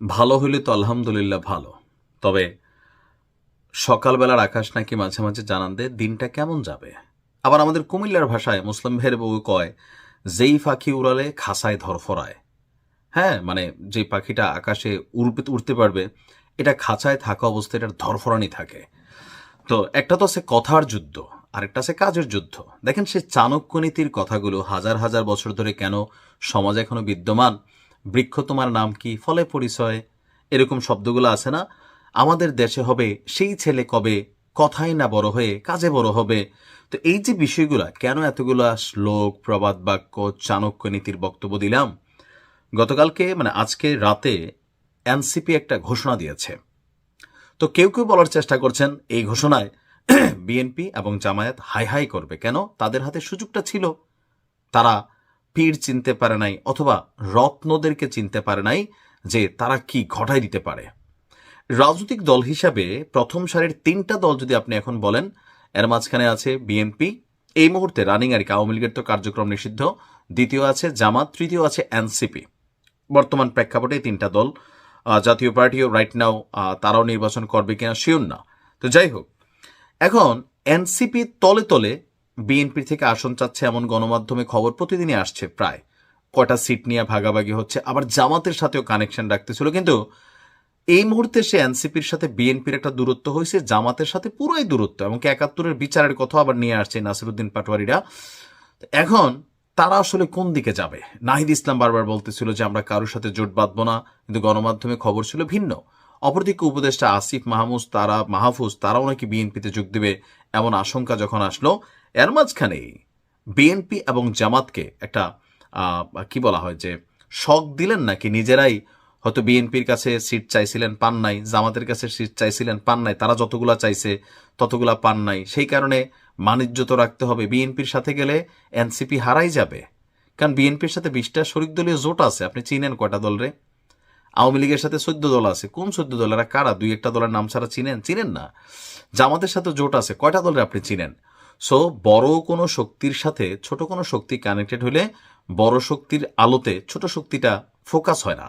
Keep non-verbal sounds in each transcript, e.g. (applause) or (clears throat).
ভালো হইলে তো আলহামদুলিল্লাহ ভালো। তবে সকালবেলার আকাশ নাকি মাঝে মাঝে জানান দেয়, দিনটা কেমন যাবে? আবার আমাদের কুমিল্লার ভাষায় মুসলিম ভাইয়ের বউ কয়, যেই পাখি উড়ালে খাসায় ধরফরায়। হ্যাঁ মানে যে পাখিটা আকাশে উড়তে উড়তে পারবে, এটা খাঁচায় থাকা অবস্থায় এটার ধরফরানি থাকে। তো একটা তো আছে কথার যুদ্ধ, আরেকটা আছে কাজের যুদ্ধ। দেখেন সে চাণক্য নীতির কথাগুলো হাজার হাজার বছর ধরে কেন সমাজে এখনও বিদ্যমান? বৃক্ষ তোমার নাম কি? ফলে পরিচয়। এরকম শব্দগুলো আছে না? আমাদের দেশে হবে, সেই ছেলে কবে? কথাই না বড় হয়ে, কাজে বড় হবে। তো এই যে বিষয়গুলো, কেন এতগুলা শ্লোক, প্রবাদ, বাক্য, চাণক্য নীতির বক্তব্য দিলাম? গতকালকে মানে আজকে রাতে এনসিপি একটা ঘোষণা দিয়েছে। তো কেউ কেউ বলার চেষ্টা করছেন, এই ঘোষণায় (clears throat) বিএনপি এবং জামায়াত হাই হাই করবে। কেন? তাদের হাতে সুযোগটা ছিল। তারা পীর চিনতে পারে নাই অথবা রত্নদেরকে চিনতে পারে নাই যে তারা কি ঘটাই দিতে পারে। রাজনৈতিক দল হিসাবে প্রথম সারির তিনটা দল যদি আপনি এখন বলেন, এর মাঝখানে আছে বিএনপি, এই মুহূর্তে রানিং আর কি আওয়ামী লীগের তো কার্যক্রম নিষিদ্ধ। দ্বিতীয় আছে জামাত, তৃতীয় আছে এনসিপি। বর্তমান প্রেক্ষাপটে তিনটা দল জাতীয় পার্টিও রাইট নাও তারাও নির্বাচন করবে কিনা শিওর না। তো যাই হোক, এখন এনসিপি তলে তলে বিএনপি থেকে আসন চাচ্ছে এমন গণমাধ্যমে খবর প্রতিদিনই আসছে প্রায়। কটা সিট নিয়ে ভাগাভাগি হচ্ছে, আবার জামাতের সাথেও কানেকশন রাখতেছিল। কিন্তু এই মুহূর্তে সে এনসিপির সাথে বিএনপির একটা দূরত্ব হয়েছে, জামাতের সাথে পুরোই দূরত্ব, এমনকি একাত্তরের বিচারের কথা আবার নিয়ে আসছে নাসিরুদ্দিন পাটোয়ারিরা। এখন তারা আসলে কোন দিকে যাবে? নাহিদ ইসলাম বারবার বলতেছিল যে আমরা কারোর সাথে জোট বাঁধবো না, কিন্তু গণমাধ্যমে খবর ছিল ভিন্ন। অপরদিকে উপদেষ্টা আসিফ মাহমুদ, তারা মাহফুজ, তারাও নাকি বিএনপিতে যোগ দেবে এমন আশঙ্কা যখন আসলো। এর মাঝখানে বিএনপি এবং জামাতকে একটা কি বলা হয় যে, শখ দিলেন নাকি? নিজেরাই হয়তো বিএনপির কাছে সিট চাইছিলেন, পান নাই। জামাতের কাছে সিট চাইছিলেন, পান নাই। তারা যতগুলা চাইছে, ততগুলা পান নাই। সেই কারণে মানিজ্য তো রাখতে হবে। বিএনপির সাথে গেলে এনসিপি হারাই যাবে। কারণ বিএনপির সাথে বিশটা শরিক দলীয় জোট আছে। আপনি চিনেন কয়টা দল রে? আওয়ামী লীগের সাথে চোদ্দ দল আছে। কোন চোদ্দ দল? এরা কারা? দুই একটা দলের নাম ছাড়া চিনেন? চিনেন না। জামাতের সাথে জোট আছে। কয়টা দলের আপনি চিনেন? সো বড় কোনো শক্তির সাথে ছোট কোনো শক্তি কানেক্টেড হলে বড় শক্তির আলোতে ছোট শক্তিটা ফোকাস হয় না।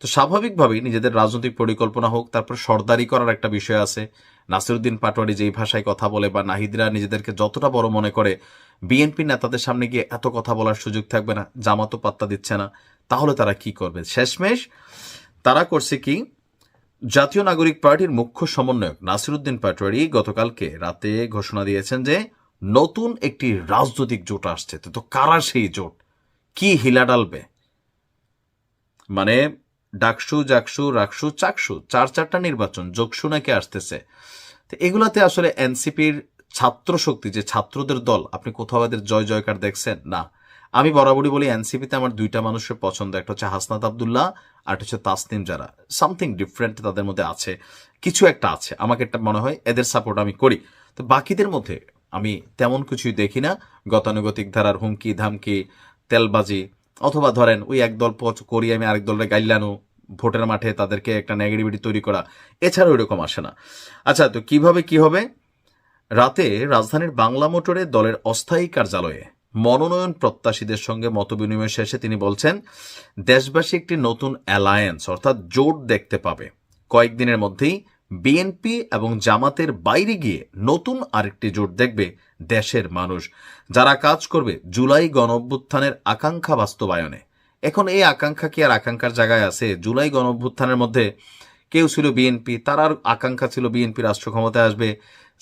তো স্বাভাবিকভাবেই নিজেদের রাজনৈতিক পরিকল্পনা হোক, তারপর সর্দারি করার একটা বিষয় আছে। নাসিরুদ্দিন পাটোয়ারি যেই ভাষায় কথা বলে বা নাহিদরা নিজেদেরকে যতটা বড় মনে করে, বিএনপি নেতাদের সামনে গিয়ে এত কথা বলার সুযোগ থাকবে না, জামাতও পাত্তা দিচ্ছে না। তাহলে তারা কি করবে? শেষমেশ তারা করছে কি? জাতীয় নাগরিক পার্টির মুখ্য সমন্বয়ক নাসিরুদ্দিন পাটোয়ারি গতকালকে রাতে ঘোষণা দিয়েছেন যে নতুন একটি রাজনৈতিক জোট আসছে। তো কারা সেই জোট? কি হিলা ডালবে? মানে ডাকসু, জাকসু, রাকসু, চাকসু, চার চারটা নির্বাচন, যোগসু নাকি আসতেছে? তো এগুলাতে আসলে এনসিপির ছাত্র শক্তি যে ছাত্রদের দল, আপনি কোথাও এদের জয় জয়কার দেখছেন? না। আমি বরাবরই বলি, এনসিপিতে আমার দুইটা মানুষের পছন্দ, একটা হচ্ছে হাসনাত আবদুল্লাহ আর হচ্ছে তাসনিম যারা সামথিং ডিফারেন্ট তাদের মধ্যে আছে, কিছু একটা আছে, আমাকে একটা মনে হয় এদের সাপোর্ট আমি করি। তো বাকিদের মধ্যে আমি তেমন কিছুই দেখি না, গতানুগতিক ধারার হুমকি, ধামকি, তেলবাজি, অথবা ধরেন ওই একদল পচ করি আমি আরেক দলের গাইলানো ভোটের মাঠে তাদেরকে একটা নেগেটিভিটি তৈরি করা এছাড়া ওইরকম আসে না। আচ্ছা তো কীভাবে কি হবে? রাতে রাজধানীর বাংলা মোটরে দলের অস্থায়ী কার্যালয়ে মনোনয়ন প্রত্যাশীদের সঙ্গে মতবিনিময় শেষে তিনি বলছেন, দেশবাসী একটি নতুন অ্যালায়েন্স অর্থাৎ জোট দেখতে পাবে। কয়েকদিনের মধ্যেই বিএনপি এবং জামাতের বাইরে গিয়ে নতুন আরেকটি জোট দেখবে দেশের মানুষ। যারা কাজ করবে জুলাই গণ অভ্যুত্থানের আকাঙ্ক্ষা বাস্তবায়নে। এখন এই আকাঙ্ক্ষা কি আর আকাঙ্ক্ষার জায়গায় আছে? জুলাই গণ অভ্যুত্থানের মধ্যে কেউ ছিল বিএনপি তার আর আকাঙ্ক্ষা ছিল বিএনপি রাষ্ট্র ক্ষমতায় আসবে।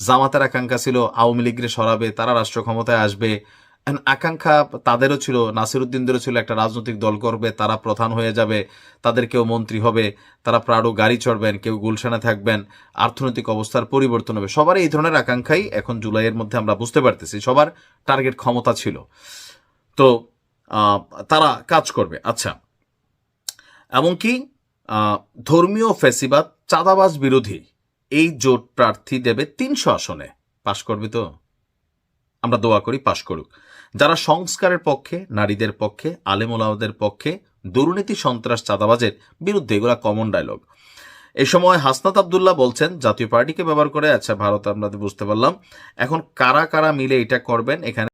জামাতের আকাঙ্ক্ষা ছিল আওয়ামী লীগরে সরাবে, তারা রাষ্ট্র ক্ষমতায় আসবে। আকাঙ্ক্ষা তাদেরও ছিল, নাসিরুদ্দিনদেরও ছিল একটা রাজনৈতিক দল করবে, তারা প্রধান হয়ে যাবে, তাদের কেউ মন্ত্রী হবে, তারা প্রাড়ো গাড়ি চড়বেন, কেউ গুলশানে থাকবেন অর্থনৈতিক অবস্থার পরিবর্তন হবে। সবার এই ধরনের আকাঙ্ক্ষাই এখন জুলাইয়ের মধ্যে আমরা বুঝতে পারতেছি, সবার টার্গেট ক্ষমতা ছিল। তো তারা কাজ করবে আচ্ছা। এমনকি ধর্মীয় ফেসিবাদ চাঁদাবাজ বিরোধী, এই জোট প্রার্থী দেবে তিনশো আসনে। পাশ করবে তো? আমরা দোয়া করি, পাশ করুক। যারা সংস্কারের পক্ষে, নারীদের পক্ষে আলেমোলাওদের পক্ষে দুর্নীতি, সন্ত্রাস, চাঁদাবাজের বিরুদ্ধে এগুলা কমন ডায়লগ এ সময় হাসনাত আবদুল্লাহ বলছেন, জাতীয় পার্টিকে ব্যবহার করে আচ্ছা ভারত আমরা বুঝতে পারলাম, এখন কারা কারা মিলে এটা করবেন, এখানে